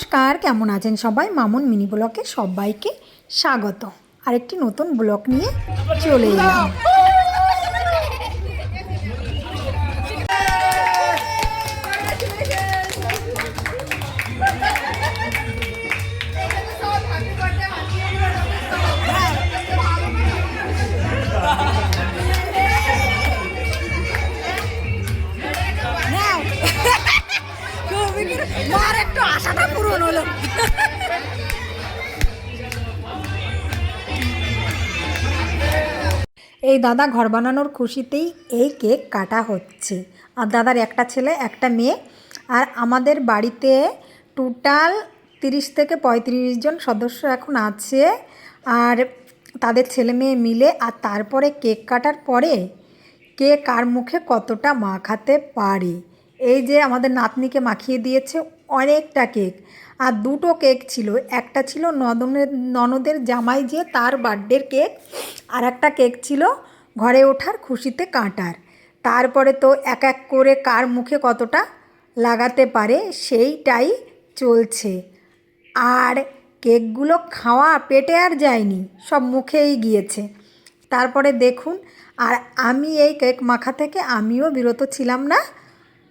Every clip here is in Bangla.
নমস্কার, কেমন আছেন সবাই? মামুন মিনি ব্লকে সবাইকে স্বাগত। আরেকটি নতুন ব্লক নিয়ে চলে এলাম। একটু আশাটা পূরণ হলো। এই দাদা ঘর বানানোর খুশিতেই এই কেক কাটা হচ্ছে। আর দাদার একটা ছেলে, একটা মেয়ে, আর আমাদের বাড়িতে টোটাল তিরিশ থেকে পঁয়ত্রিশ জন সদস্য এখন আছে। আর তাদের ছেলে মেয়ে মিলে, আর তারপরে কেক কাটার পরে কে কার মুখে কতটা মাখাতে পারে? এই যে আমাদের নাতনিকে মাখিয়ে দিয়েছে অনেকটা কেক। আর দুটো কেক ছিল। একটা ছিল নদনের ননদের জামাই যে তার বার্থডের কেক, আর একটা কেক ছিল ঘরে ওঠার খুশিতে কাটার। তারপরে তো এক এক করে কার মুখে কতটা লাগাতে পারে সেইটাই চলছে। আর কেকগুলো খাওয়া পেটে আর যায়নি, সব মুখেই গিয়েছে। তারপরে দেখুন, আর আমি এই কেক মাখা থেকে আমিও বিরত ছিলাম না।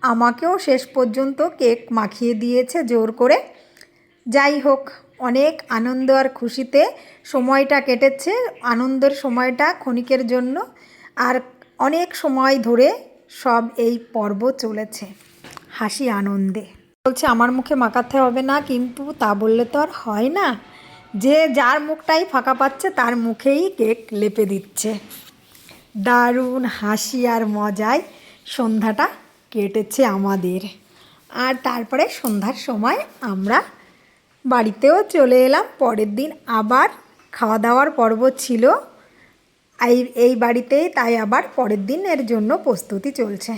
আমাকেও শেষ পর্যন্ত কেক মাখিয়ে দিয়েছে জোর করে। যাই হোক, অনেক আনন্দ আর খুশিতে সময়টা কেটেছে, আনন্দের সময়টা ক্ষণিকের জন্য। আর অনেক সময় ধরে সব এই পর্ব চলেছে, হাসি আনন্দে। বলছে, আমার মুখে মাখাতে হবে না, কিন্তু তা বললে তো আর হয় না। যে যার মুখটাই ফাঁকা পাচ্ছে, তার মুখেই কেক লেপে দিচ্ছে। দারুণ হাসি আর মজায় সন্ধ্যাটা কেটেছে আমাদের। আর তারপরে সন্ধ্যার সময় আমরা বাড়িতেও চলে এলাম। পরের দিন আবার খাওয়া দাওয়ার পর্ব ছিল। এই এই বাড়িতেই তাই আবার পরের দিনের জন্য প্রস্তুতি চলছে।